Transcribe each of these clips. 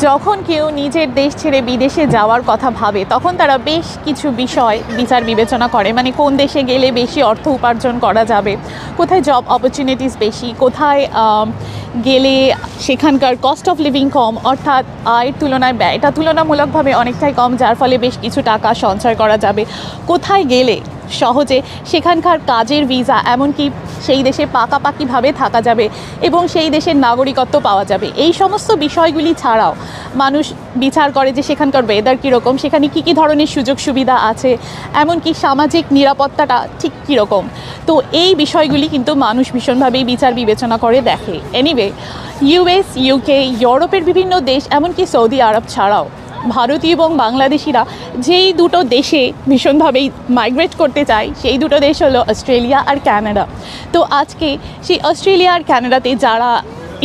যখন কেউ নিজের দেশ ছেড়ে বিদেশে যাওয়ার কথা ভাবে, তখন তারা বেশ কিছু বিষয় বিচার বিবেচনা করে। মানে কোন দেশে গেলে বেশি অর্থ উপার্জন করা যাবে? কোথায় জব অপরচুনিটিস বেশি? কোথায় গেলে সেখানকার কস্ট অফ লিভিং কম? অর্থাৎ আয়ের তুলনায় ব্যয়টা তুলনামূলকভাবে অনেকটাই কম, যার ফলে বেশ কিছু টাকা সঞ্চয় করা যাবে। কোথায় গেলে সহজে সেখানকার কাজের ভিসা এমনকি সেই দেশে পাকাপাকিভাবে থাকা যাবে এবং সেই দেশের নাগরিকত্ব পাওয়া যাবে। এই সমস্ত বিষয়গুলি ছাড়াও মানুষ বিচার করে যে সেখানকার ওয়েদার কীরকম, সেখানে কী কী ধরনের সুযোগ সুবিধা আছে, এমনকি সামাজিক নিরাপত্তাটা ঠিক কীরকম। তো এই বিষয়গুলি কিন্তু মানুষ ভীষণভাবেই বিচার বিবেচনা করে দেখে। এনিওয়ে ইউএস ইউকে ইউরোপের বিভিন্ন দেশ, এমনকি সৌদি আরব ছাড়াও ভারতীয় এবং বাংলাদেশিরা যেই দুটো দেশে ভীষণভাবেই মাইগ্রেট করতে চায়, সেই দুটো দেশ হলো অস্ট্রেলিয়া আর ক্যানাডা তো আজকে সেই অস্ট্রেলিয়া আর ক্যানাডাতে যারা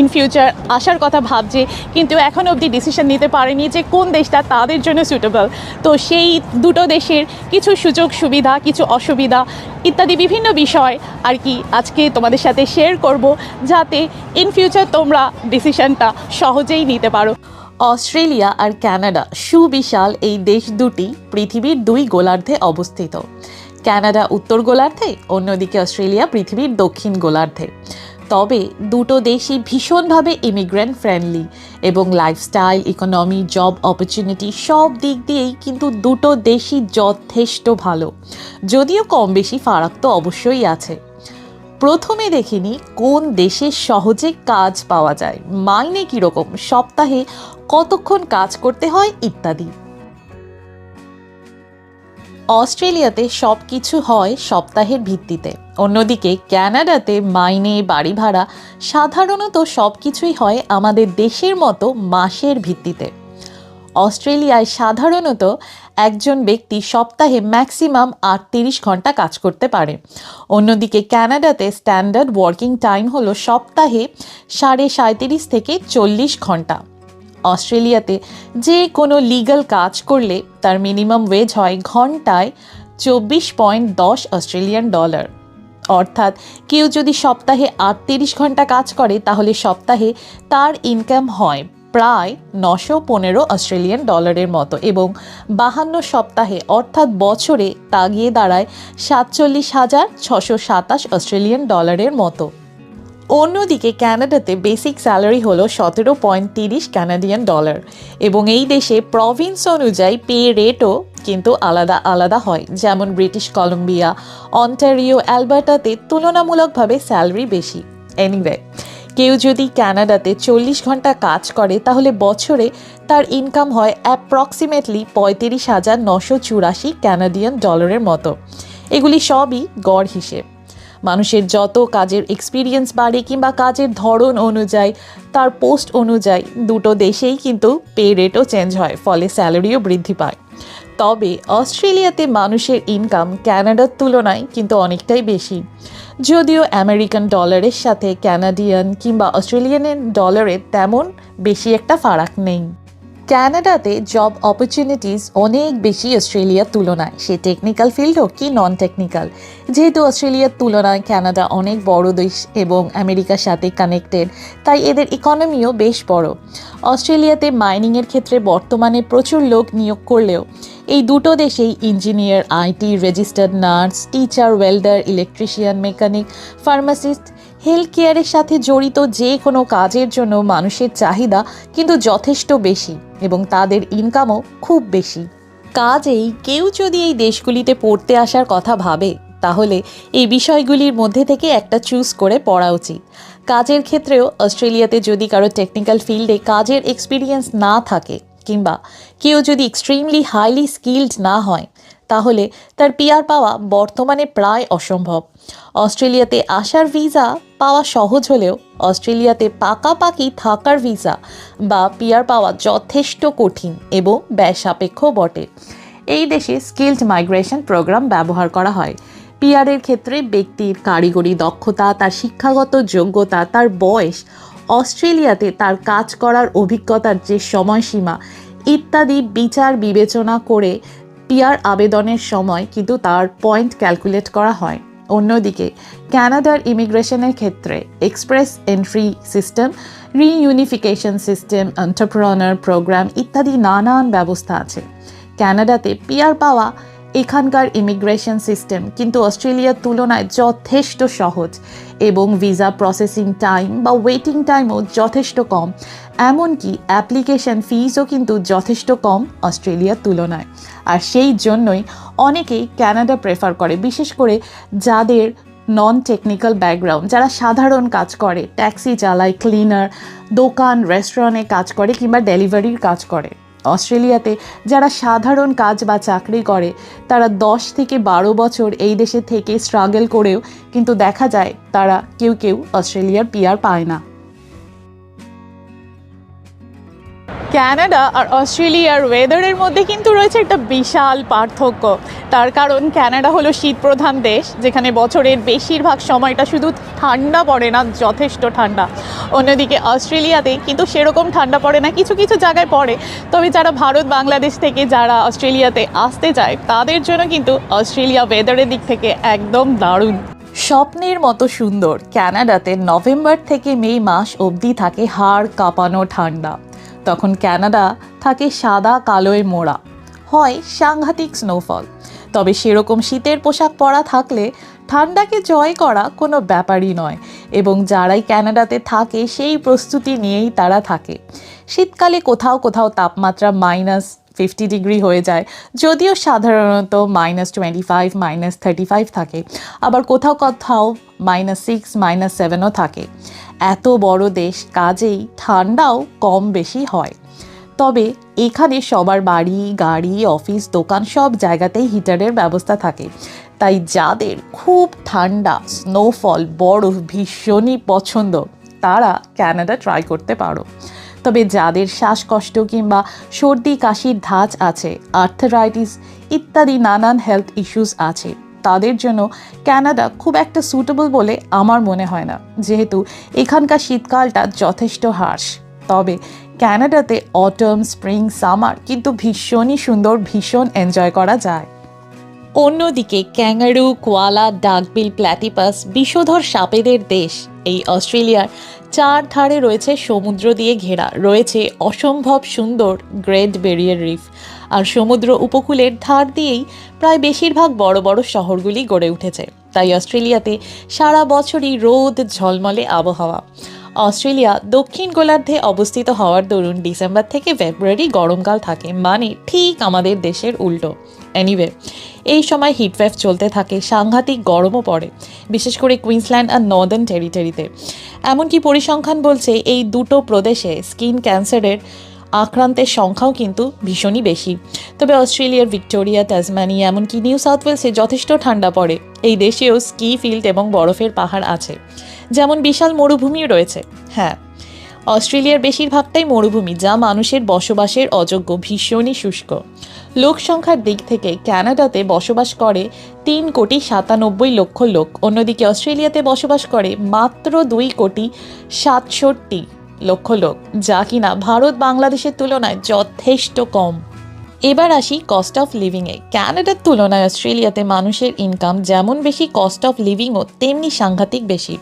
ইন ফিউচার আসার কথা ভাবছে, কিন্তু এখন অবধি ডিসিশন নিতে পারেনি যে কোন দেশটা তাদের জন্য সুটেবল তো সেই দুটো দেশের কিছু সুযোগ সুবিধা, কিছু অসুবিধা ইত্যাদি বিভিন্ন বিষয় আর কি আজকে তোমাদের সাথে শেয়ার করব, যাতে ইন ফিউচার তোমরা ডিসিশনটা সহজেই নিতে পারো। অস্ট্রেলিয়া আর কানাডা সুবিশাল এই দেশ দুটি পৃথিবীর দুই গোলার্ধে অবস্থিত। কানাডা উত্তর গোলার্ধে, অন্যদিকে অস্ট্রেলিয়া পৃথিবীর দক্ষিণ গোলার্ধে। তবে দুটো দেশই ভীষণভাবে ইমিগ্রেন্ট ফ্রেন্ডলি এবং লাইফস্টাইল ইকোনমি জব অপরচুনিটি সব দিক দিয়েই কিন্তু দুটো দেশই যথেষ্ট ভালো, যদিও কম বেশি ফারাক তো অবশ্যই আছে। প্রথমে দেখিনি কোন দেশে সহজে কাজ পাওয়া যায়, মাইনে কীরকম, সপ্তাহে কতক্ষণ কাজ করতে হয় ইত্যাদি। অস্ট্রেলিয়াতে সব কিছু হয় সপ্তাহের ভিত্তিতে। অন্যদিকে ক্যানাডাতে মাইনে, বাড়ি ভাড়া সাধারণত সব কিছুই হয় আমাদের দেশের মতো মাসের ভিত্তিতে। অস্ট্রেলিয়ায় সাধারণত একজন ব্যক্তি সপ্তাহে ম্যাক্সিমাম আটত্রিশ ঘণ্টা কাজ করতে পারে। অন্যদিকে ক্যানাডাতে স্ট্যান্ডার্ড ওয়ার্কিং টাইম হলো সপ্তাহে সাড়ে সাঁত্রিশ থেকে চল্লিশ ঘণ্টা। অস্ট্রেলিয়াতে যে কোনো লিগ্যাল কাজ করলে তার মিনিমাম ওয়েজ হয় ঘন্টায় চব্বিশ পয়েন্ট দশ অস্ট্রেলিয়ান ডলার। অর্থাৎ কেউ যদি সপ্তাহে আটত্রিশ ঘণ্টা কাজ করে, তাহলে সপ্তাহে তার ইনকাম হয় প্রায় নশো পনেরো অস্ট্রেলিয়ান ডলারের মতো এবং বাহান্ন সপ্তাহে অর্থাৎ বছরে তা গিয়ে দাঁড়ায় সাতচল্লিশ হাজার ছশো সাতাশ অস্ট্রেলিয়ান ডলারের মতো। অন্যদিকে ক্যানাডাতে বেসিক স্যালারি হলো সতেরো পয়েন্ট তিরিশ ক্যানাডিয়ান ডলার এবং এই দেশে প্রভিন্স অনুযায়ী পে রেটও কিন্তু আলাদা আলাদা হয়। যেমন ব্রিটিশ কলম্বিয়া, অন্টারিও, অ্যালবার্টাতে তুলনামূলকভাবে স্যালারি বেশি। এনিওয়ে কেউ যদি ক্যানাডাতে চল্লিশ ঘণ্টা কাজ করে, তাহলে বছরে তার ইনকাম হয় অ্যাপ্রক্সিমেটলি পঁয়ত্রিশ হাজার নশো চুরাশি ক্যানাডিয়ান ডলারের মতো। এগুলি সবই গড় হিসেব। মানুষের যত কাজের এক্সপিরিয়েন্স বাড়ে কিংবা কাজের ধরন অনুযায়ী, তার পোস্ট অনুযায়ী দুটো দেশেই কিন্তু পে রেটও চেঞ্জ হয়, ফলে স্যালারিও বৃদ্ধি পায়। তবে অস্ট্রেলিয়াতে মানুষের ইনকাম ক্যানাডার তুলনায় কিন্তু অনেকটাই বেশি। যদিও আমেরিকান ডলারের সাথে ক্যানাডিয়ান কিংবা অস্ট্রেলিয়ান ডলারের তেমন বেশি একটা ফারাক নেই। ক্যানাডাতে জব অপরচুনিটিস অনেক বেশি অস্ট্রেলিয়ার তুলনায়। সে টেকনিক্যাল ফিল্ড হোক কি নন টেকনিক্যাল যেহেতু অস্ট্রেলিয়ার তুলনায় কানাডা অনেক বড় দেশ এবং আমেরিকার সাথে কানেক্টেড তাই এদের ইকোনমিও বেশ বড়। অস্ট্রেলিয়াতে মাইনিংয়ের ক্ষেত্রে বর্তমানে প্রচুর লোক নিয়োগ করলেও, এই দুটো দেশেই engineer IT registered nurse teacher welder electrician mechanic pharmacist health কেয়ারের সাথে জড়িত যে কোনো কাজের জন্য মানুষের চাহিদা কিন্তু যথেষ্ট বেশি এবং তাদের ইনকামও খুব বেশি। কাজেই কেউ যদি এই দেশগুলিতে পড়তে আসার কথা ভাবে, তাহলে এই বিষয়গুলির মধ্যে থেকে একটা চুজ করে পড়া উচিত। কাজের ক্ষেত্রেও অস্ট্রেলিয়াতে যদি কারও টেকনিক্যাল ফিল্ডে কাজের এক্সপিরিয়েন্স না থাকে, কিংবা কেউ যদি এক্সট্রিমলি হাইলি স্কিল্ড না হয় তাহলে তার পিয়ার পাওয়া বর্তমানে প্রায় অসম্ভব। অস্ট্রেলিয়াতে আসার ভিসা পাওয়া সহজ হলেও অস্ট্রেলিয়াতে পাকাপাকি থাকার ভিসা বা পিয়ার পাওয়া যথেষ্ট কঠিন এবং ব্যয় সাপেক্ষ বটে। এই দেশে স্কিল্ড মাইগ্রেশন প্রোগ্রাম ব্যবহার করা হয়। পিয়ারের ক্ষেত্রে ব্যক্তির কারিগরি দক্ষতা, তার শিক্ষাগত যোগ্যতা, তার বয়স, অস্ট্রেলিয়াতে তার কাজ করার অভিজ্ঞতার যে সময়সীমা ইত্যাদি বিচার বিবেচনা করে পিয়ার আবেদনের সময় কিন্তু তার পয়েন্ট ক্যালকুলেট করা হয়। অন্যদিকে ক্যানাডার ইমিগ্রেশনের ক্ষেত্রে express entry system, reunification system, entrepreneur program ইত্যাদি নানান ব্যবস্থা আছে। ক্যানাডাতে পিয়ার পাওয়া এখানকার ইমিগ্রেশন সিস্টেম, কিন্তু অস্ট্রেলিয়ার তুলনায় যথেষ্ট সহজ এবং ভিসা প্রসেসিং টাইম বা ওয়েটিং টাইমও যথেষ্ট কম। এমনকি অ্যাপ্লিকেশন ফিজও কিন্তু যথেষ্ট কম অস্ট্রেলিয়ার তুলনায়। আর সেই জন্যই অনেকেই ক্যানাডা প্রেফার করে, বিশেষ করে যাদের নন টেকনিক্যাল ব্যাকগ্রাউন্ড যারা সাধারণ কাজ করে, ট্যাক্সি চালায়, ক্লিনার, দোকান, রেস্টুরেন্টে কাজ করে কিংবা ডেলিভারির কাজ করে। অস্ট্রেলিয়াতে, যারা সাধারণ কাজ বা চাকরি করে, তারা দশ থেকে বারো বছর এই দেশে থেকে স্ট্রাগল করেও কিন্তু দেখা যায় তারা কেউ কেউ অস্ট্রেলিয়ার পিয়ার পায় না। ক্যানাডা আর অস্ট্রেলিয়ার ওয়েদারের মধ্যে কিন্তু রয়েছে একটা বিশাল পার্থক্য। তার কারণ ক্যানাডা হলো শীতপ্রধান দেশ, যেখানে বছরের বেশিরভাগ সময়টা শুধু ঠান্ডা পড়ে না, যথেষ্ট ঠান্ডা। অন্যদিকে অস্ট্রেলিয়াতে কিন্তু সেরকম ঠান্ডা পড়ে না, কিছু কিছু জায়গায় পড়ে। তবে যারা ভারত, বাংলাদেশ থেকে যারা অস্ট্রেলিয়াতে আসতে চায় তাদের জন্য কিন্তু অস্ট্রেলিয়া ওয়েদারের দিক থেকে একদম দারুণ। স্বপ্নের মতো সুন্দর ক্যানাডাতে নভেম্বর থেকে মে মাস অবধি থাকে হাড় কাঁপানো ঠান্ডা। তখন ক্যানাডা থাকে সাদা কালোয় মোড়া। হয় সাংঘাতিক স্নোফল তবে সেরকম শীতের পোশাক পরা থাকলে ঠান্ডাকে জয় করা কোনো ব্যাপারই নয় এবং যারাই ক্যানাডাতে থাকে সেই প্রস্তুতি নিয়েই তারা থাকে। শীতকালে কোথাও কোথাও তাপমাত্রা মাইনাস ফিফটি ডিগ্রি হয়ে যায়, যদিও সাধারণত minus twenty five minus thirty five থাকে। আবার কোথাও কোথাও মাইনাস সিক্স মাইনাস সেভেনও থাকে। এত বড় দেশ, কাজেই ঠান্ডাও কম বেশি হয়। তবে এখানে সবার বাড়ি, গাড়ি, অফিস, দোকান সব জায়গাতেই হিটারের ব্যবস্থা থাকে। তাই যাদের খুব ঠান্ডা স্নোফল বরফ ভীষণই পছন্দ, তারা ক্যানাডা ট্রাই করতে পারো। তবে যাদের শ্বাসকষ্ট কিংবা সর্দি, কাশির ধাঁচ আছে আর্থারাইটিস ইত্যাদি নানান হেলথ ইস্যুস আছে তাদের জন্য ক্যানাডা খুব একটা সুটেবল বলে আমার মনে হয় না। যেহেতু এখানকার শীতকালটা যথেষ্ট হার্শ তবে ক্যানাডাতে অটম স্প্রিং সামার কিন্তু ভীষণই সুন্দর, ভীষণ এনজয় করা যায়। অন্যদিকে ক্যাঙ্গারু কোয়ালা ডাকবিল প্ল্যাটিপাস বিষধর সাপেদের দেশ এই অস্ট্রেলিয়ার চার ধারে রয়েছে সমুদ্র দিয়ে ঘেরা। রয়েছে অসম্ভব সুন্দর গ্রেট ব্যারিয়ার রিফ। আর সমুদ্র উপকূলের ধার দিয়েই প্রায় বেশিরভাগ বড় বড় শহরগুলি গড়ে উঠেছে। তাই অস্ট্রেলিয়াতে সারা বছরই রোদ, ঝলমলে আবহাওয়া। অস্ট্রেলিয়া দক্ষিণ গোলার্ধে অবস্থিত হওয়ার দরুন ডিসেম্বর থেকে ফেব্রুয়ারি গরমকাল থাকে মানে ঠিক আমাদের দেশের উল্টো। এনিওয়ে এই সময় হিটওয়েভ চলতে থাকে, সাংঘাতিক গরমও পড়ে, বিশেষ করে কুইন্সল্যান্ড আর নর্দার্ন টেরিটরিতে এমনকি পরিসংখ্যান বলছে এই দুটো প্রদেশে স্কিন ক্যান্সারের আক্রান্তের সংখ্যাও কিন্তু ভীষণই বেশি। তবে অস্ট্রেলিয়ার ভিক্টোরিয়া টাসমানিয়া এমনকি নিউ সাউথ ওয়েলসে যথেষ্ট ঠান্ডা পড়ে। এই দেশেও স্কি ফিল্ড এবং বরফের পাহাড় আছে। যেমন বিশাল মরুভূমিও রয়েছে। হ্যাঁ অস্ট্রেলিয়ার বেশিরভাগটাই মরুভূমি, যা মানুষের বসবাসের অযোগ্য, ভীষণই শুষ্ক। লোক সংখ্যার দিক থেকে ক্যানাডাতে বসবাস করে তিন কোটি সাতানব্বই লক্ষ লোক, অন্যদিকে অস্ট্রেলিয়াতে বসবাস করে মাত্র দুই কোটি সাতষট্টি লক্ষ লোক, যা কিনা ভারত বাংলাদেশের তুলনায় যথেষ্ট কম। এবার আসি কস্ট অফ লিভিংয়ে ক্যানাডার তুলনায় অস্ট্রেলিয়াতে মানুষের ইনকাম যেমন বেশি কস্ট অফ লিভিংও তেমনি সাংঘাতিক বেশি।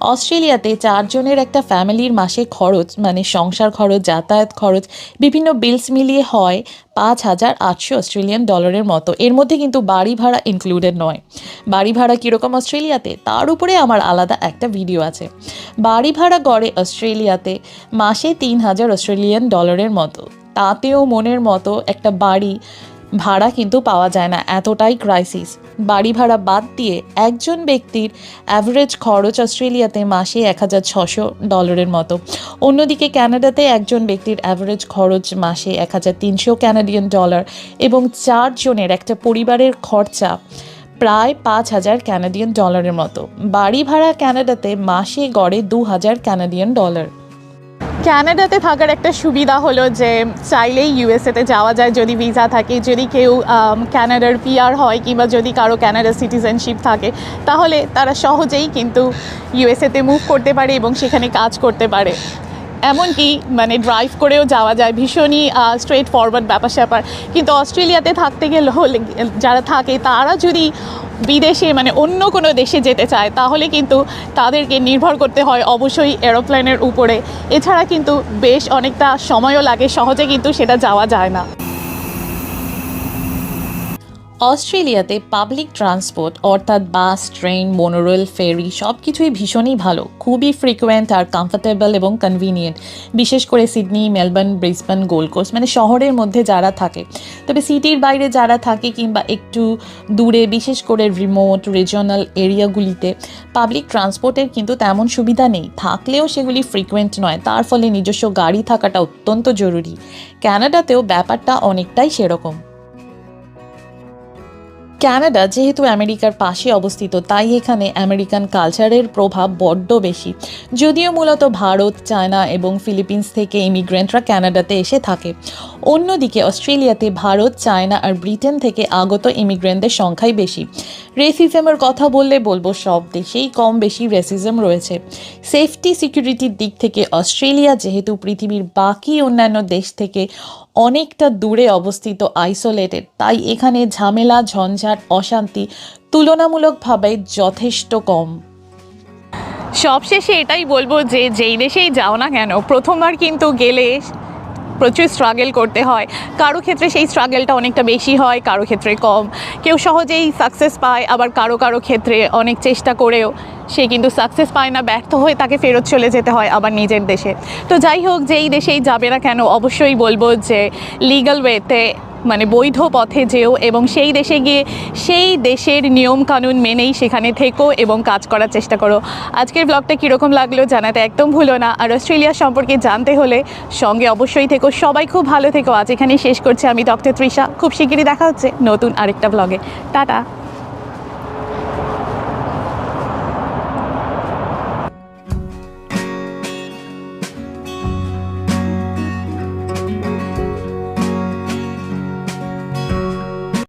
অস্ট্রেলিয়াতে চারজনের একটা ফ্যামিলির মাসে খরচ মানে সংসার খরচ, যাতায়াত খরচ, বিভিন্ন বিলস মিলিয়ে হয় পাঁচ হাজার আটশো অস্ট্রেলিয়ান ডলারের মতো। এর মধ্যে কিন্তু বাড়ি ভাড়া ইনক্লুডেড নয়। বাড়ি ভাড়া কীরকম অস্ট্রেলিয়াতে? তার উপরে আমার আলাদা একটা ভিডিও আছে। বাড়ি ভাড়া গড়ে অস্ট্রেলিয়াতে মাসে তিন হাজার অস্ট্রেলিয়ান ডলারের মতো। তাতেও মনের মতো একটা বাড়ি ভাড়া কিন্তু পাওয়া যায় না, এতটাই ক্রাইসিস বাড়ি ভাড়া বাদ দিয়ে একজন ব্যক্তির অ্যাভারেজ খরচ অস্ট্রেলিয়াতে মাসে এক হাজার ছশো ডলারের মতো। অন্যদিকে ক্যানাডাতে একজন ব্যক্তির অ্যাভারেজ খরচ মাসে এক হাজার তিনশো ক্যানাডিয়ান ডলার এবং চারজনের একটা পরিবারের খরচা প্রায় পাঁচ হাজার ক্যানাডিয়ান ডলারের মতো। বাড়ি ভাড়া ক্যানাডাতে মাসে গড়ে দু হাজার ক্যানাডিয়ান ডলার ক্যানাডাতে থাকার একটা সুবিধা হলো যে চাইলেই ইউএসএতে যাওয়া যায়, যদি ভিসা থাকে, যদি কেউ ক্যানাডার পিআর হয় কিংবা যদি কারও ক্যানাডার সিটিজেনশিপ থাকে, তাহলে তারা সহজেই কিন্তু ইউএসএতে মুভ করতে পারে এবং সেখানে কাজ করতে পারে। এমনকি মানে ড্রাইভ করেও যাওয়া যায়, ভীষণই স্ট্রেট ফরওয়ার্ড ব্যাপার স্যাপার কিন্তু অস্ট্রেলিয়াতে থাকতে গেলে হলে যারা থাকে, তারা যদি বিদেশে মানে অন্য কোনো দেশে যেতে চায়, তাহলে কিন্তু তাদেরকে নির্ভর করতে হয় অবশ্যই এরোপ্লেনের উপরে। এছাড়া কিন্তু বেশ অনেকটা সময়ও লাগে, সহজে কিন্তু সেটা যাওয়া যায় না। অস্ট্রেলিয়াতে পাবলিক ট্রান্সপোর্ট অর্থাৎ বাস ট্রেন মোনোরেল ফেরি সব কিছুই ভীষণই ভালো। খুবই ফ্রিকুয়েন্ট আর কমফোর্টেবল এবং কনভিনিয়েন্ট বিশেষ করে Sydney, Melbourne Brisbane Gold Coast মানে শহরের মধ্যে যারা থাকে। তবে সিটির বাইরে যারা থাকে কিংবা একটু দূরে, বিশেষ করে রিমোট রিজনাল এরিয়াগুলিতে পাবলিক ট্রান্সপোর্টের কিন্তু তেমন সুবিধা নেই। থাকলেও সেগুলি ফ্রিকুয়েন্ট নয়। তার ফলে নিজস্ব গাড়ি থাকাটা অত্যন্ত জরুরি। ক্যানাডাতেও ব্যাপারটা অনেকটাই সেরকম। ক্যানাডা যেহেতু আমেরিকার পাশে অবস্থিত, তাই এখানে আমেরিকান কালচারের প্রভাব বড্ড বেশি। যদিও মূলত ভারত, চায়না এবং ফিলিপিন্স থেকে ইমিগ্রেন্টরা ক্যানাডাতে এসে থাকে। অন্যদিকে অস্ট্রেলিয়াতে ভারত, চায়না আর ব্রিটেন থেকে আগত ইমিগ্রেন্টদের সংখ্যাই বেশি। রেসিজমের কথা বললে বলব সব দেশেই কম বেশি রেসিজম রয়েছে। সেফটি, সিকিউরিটির দিক থেকে অস্ট্রেলিয়া যেহেতু পৃথিবীর বাকি অন্যান্য দেশ থেকে অনেকটা দূরে অবস্থিত আইসোলেটেড তাই এখানে ঝামেলা, ঝঞ্ঝাট, অশান্তি তুলনামূলকভাবে যথেষ্ট কম। সবশেষে এটাই বলব যে যেই দেশেই যাও না কেন, প্রথমবার কিন্তু গেলে প্রচুর স্ট্রাগল করতে হয়। কারও ক্ষেত্রে সেই স্ট্রাগলটা অনেকটা বেশি হয়, কারও ক্ষেত্রে কম। কেউ সহজেই সাকসেস পায়, আবার কারও কারও ক্ষেত্রে অনেক চেষ্টা করেও সে কিন্তু সাকসেস পায় না, ব্যর্থ হয়ে তাকে ফেরত চলে যেতে হয় আবার নিজের দেশে। তো যাই হোক, যেই দেশেই যাবে না কেন, অবশ্যই বলব যে লিগাল ওয়েতে মানে বৈধ পথে যেও এবং সেই দেশে গিয়ে সেই দেশের নিয়ম কানুন মেনেই সেখানে থেকো এবং কাজ করার চেষ্টা করো। আজকের ব্লগটা কীরকম লাগল জানাতে একদম ভুলো না। আর অস্ট্রেলিয়া সম্পর্কে জানতে হলে সঙ্গে অবশ্যই থেকো। সবাই খুব ভালো থেকো। আজ এখানেই শেষ করছে। আমি ডক্টর তৃষা। খুব শিগগিরই দেখা হচ্ছে নতুন আরেকটা ব্লগে টাটা।